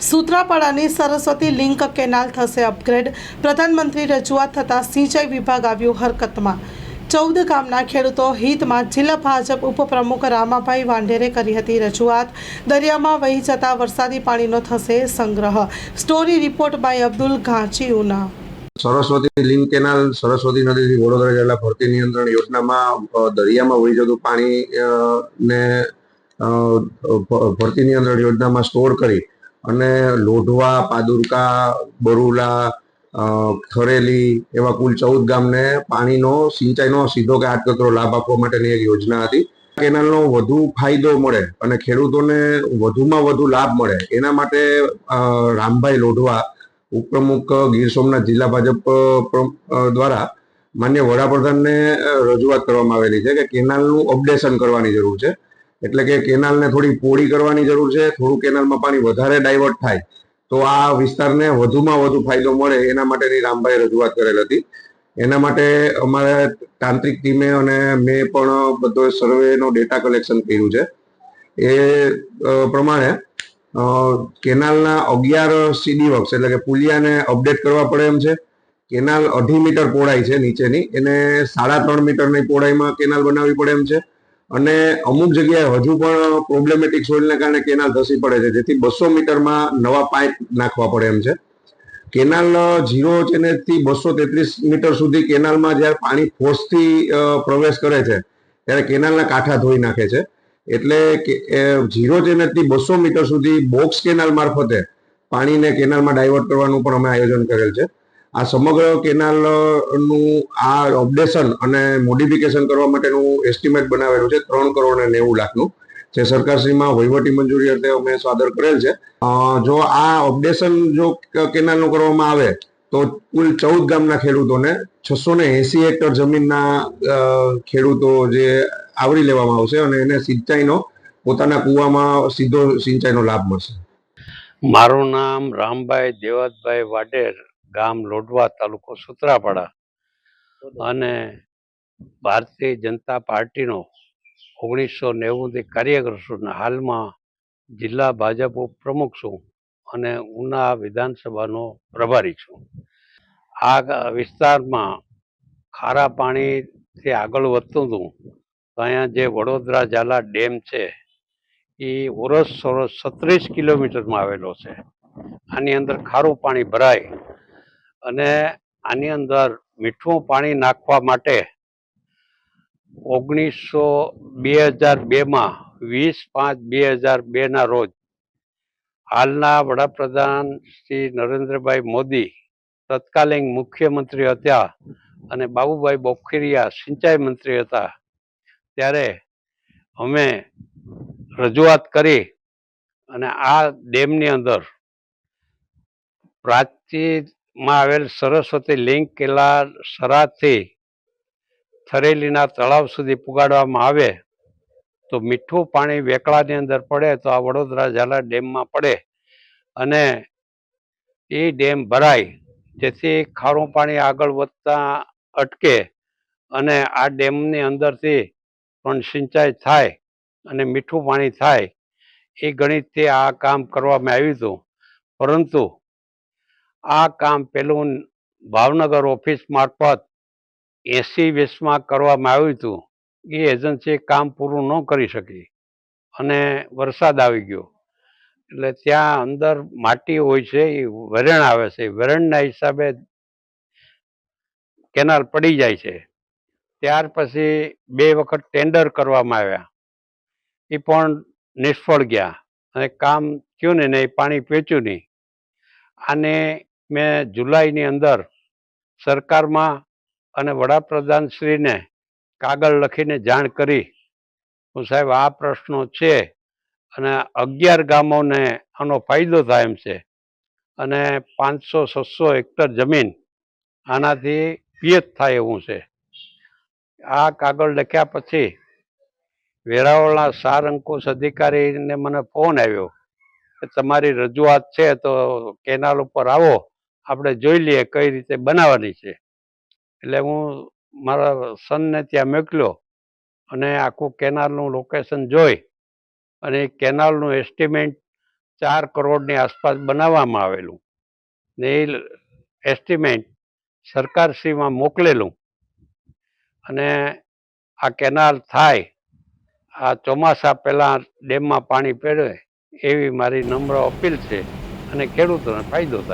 સૂત્રાપાડાની Saraswati link canal થશે upgrade. પ્રધાનમંત્રી રજૂઆત થતાં સિંચાઈ વિભાગ આવ્યું હરકતમાં. ચૌદ ગામના ખેડૂતો હિતમાં જિલ્લા ભાજપ ઉપપ્રમુખ રામાભાઈ વાંઢેરે કરી હતી રજૂઆત. દરિયામાં વહી જતા વરસાદી પાણીનો થશે સંગ્રહ. Story report by Abdul Ghanchi, Una. Saraswati link canal, Saraswati નદીથી Vadodara જિલ્લા ભરતી નિયંત્રણ યોજનામાં દરિયામાં વહી જતું પાણી ને ભરતી નિયંત્રણ યોજનામાં સ્ટોર કરી અને લોઢવા, પાદુરકા, બરુલા થરેલી એવા કુલ ચૌદ ગામને પાણીનો, સિંચાઈનો સીધો કે આડકતરો લાભ આપવા માટેની એક યોજના હતી. કેનાલનો વધુ ફાયદો મળે અને ખેડૂતોને વધુમાં વધુ લાભ મળે. એના માટે રામભાઈ લોઢવા, ઉપપ્રમુખ ગીર સોમનાથ જિલ્લા ભાજપ દ્વારા માન્ય વડાપ્રધાનને રજૂઆત કરવામાં આવેલી છે કે કેનાલનું અપડેશન કરવાની જરૂર છે. એટલે કે કેનાલને થોડી પોળી કરવાની જરૂર છે, થોડું કેનાલમાં પાણી વધારે ડાયવર્ટ થાય, તો આ વિસ્તારને વધુમાં વધુ ફાયદો મળે એના માટેની રામભાઈ રજૂઆત કરેલ હતી. એના માટે અમારે તાંત્રિક ટીમે અને મેં પણ બધો સર્વેનો ડેટા કલેક્શન કર્યું છે. એ પ્રમાણે કેનાલના અગિયાર સીડી વર્ક્સ, એટલે કે પુલિયાને અપડેટ કરવા પડે એમ છે. કેનાલ અઢી મીટર પહોળાઈ છે નીચેની, એને સાડા ત્રણ મીટરની પહોળાઈમાં કેનાલ બનાવવી પડે એમ છે. અને અમુક જગ્યાએ હજુ પણ પ્રોબ્લેમેટિક સોઇલને કારણે કેનાલ ધસી પડે છે. જેથી બસો મીટરમાં નવા પાઇપ નાખવા પડે એમ છે. કેનાલ ઝીરો છે ને થી બસો તેત્રીસ મીટર સુધી કેનાલમાં જ્યારે પાણી ફોર્સથી પ્રવેશ કરે છે, ત્યારે કેનાલના કાંઠા ધોઈ નાખે છે. એટલે ઝીરો થી બસો મીટર સુધી બોક્સ કેનાલ મારફતે પાણીને કેનાલમાં ડાયવર્ટ કરવાનું પણ અમે આયોજન કરેલ છે. આ સમગ્ર કેનાલનું આ અપડેશન અને મોડિફિકેશન કરવા માટેનું એસ્ટિમેટ બનાવેલું છે, ત્રણ કરોડ અને નેવું લાખનું. જે સરકારશ્રીમાં વહીવટી મંજૂરી અર્થે અમે સાદર કરેલ છે. જો આ અપડેશન જો કેનાલનું કરવામાં આવે, તો કુલ ચૌદ ગામના ખેડૂતોને છસો ને એસી હેક્ટર જમીનના ખેડૂતો જે આવરી લેવામાં આવશે અને એને સિંચાઈનો, પોતાના કુવામાં સીધો સિંચાઈનો લાભ મળશે. મારું નામ રામભાઈ દેવતભાઈ વાડેર ગામ લોઢવા તાલુકો સુત્રાપાડા. અને ભારતીય જનતા પાર્ટીનો ઓગણીસો નેવુંથી કાર્યકર છું હાલમાં જિલ્લા ભાજપ પ્રમુખ છું અને ઉના વિધાનસભાનો પ્રભારી છું. આ વિસ્તારમાં ખારા પાણીથી આગળ વધતું હતું. તો અહીંયા જે વડોદરા ઝાલા ડેમ છે એ ઓરસ સોરસ છત્રીસ કિલોમીટરમાં આવેલો છે. આની અંદર ખારું પાણી ભરાય અને આની અંદર મીઠું પાણી નાખવા માટે ઓગણીસો બે હજાર બેમાં વીસ પાંચ બે હજાર બેના રોજ હાલના વડાપ્રધાન શ્રી નરેન્દ્રભાઈ મોદી તત્કાલીન મુખ્યમંત્રી હતા અને બાબુભાઈ બોખીરિયા સિંચાઈ મંત્રી હતા. ત્યારે અમે રજૂઆત કરી અને આ ડેમની અંદર પ્રાચીમાં આવેલ સરસ્વતી લિંક કેલા સરાથી થરેલીના તળાવ સુધી પુગાડવામાં આવે, તો મીઠું પાણી વેકળાની અંદર પડે તો આ વડોદરા ઝાલા ડેમમાં પડે અને એ ડેમ ભરાય, જેથી ખારું પાણી આગળ વધતા અટકે અને આ ડેમની અંદરથી પણ સિંચાઈ થાય અને મીઠું પાણી થાય. એ ગણિતથી આ કામ કરવામાં આવ્યું હતું. પરંતુ આ કામ પેલું ભાવનગર ઓફિસ મારફત એસી વીસમાં કરવામાં આવ્યું હતું. એ એજન્સી કામ પૂરું ન કરી શકી અને વરસાદ આવી ગયો. એટલે ત્યાં અંદર માટી હોય છે, એ વરણ આવે છે. વરણના હિસાબે કેનાલ પડી જાય છે. ત્યાર પછી બે વખત ટેન્ડર કરવામાં આવ્યા. એ પણ નિષ્ફળ ગયા અને કામ થયું ને નહીં પાણી પહોંચ્યું નહીં. આને મેં જુલાઈની અંદર સરકારમાં અને વડાપ્રધાનશ્રીને કાગળ લખીને જાણ કરી. હું સાહેબ, આ પ્રશ્નો છે અને અગિયાર ગામોને આનો ફાયદો થાય એમ છે. અને પાંચસો, છસો હેક્ટર જમીન આનાથી પિયત થાય એવું છે. આ કાગળ લખ્યા પછી વેરાવળના સાર અંકુશ અધિકારીને મને ફોન આવ્યો કે તમારી રજૂઆત છે તો કેનાલ ઉપર આવો. આપણે જોઈ લઈએ કઈ રીતે બનાવવાની છે. એટલે હું મારા સનને ત્યાં મોકલ્યો અને આખું કેનાલનું લોકેશન જોઈ અને એ કેનાલનું એસ્ટિમેટ ચાર કરોડની આસપાસ બનાવવામાં આવેલું ને એ એસ્ટિમેટ સરકારશ્રીમાં મોકલેલું અને આ કેનાલ થાય, આ ચોમાસા પહેલાં ડેમમાં પાણી પહેરે એવી મારી નમ્ર અપીલ છે અને ખેડૂતોને ફાયદો થાય.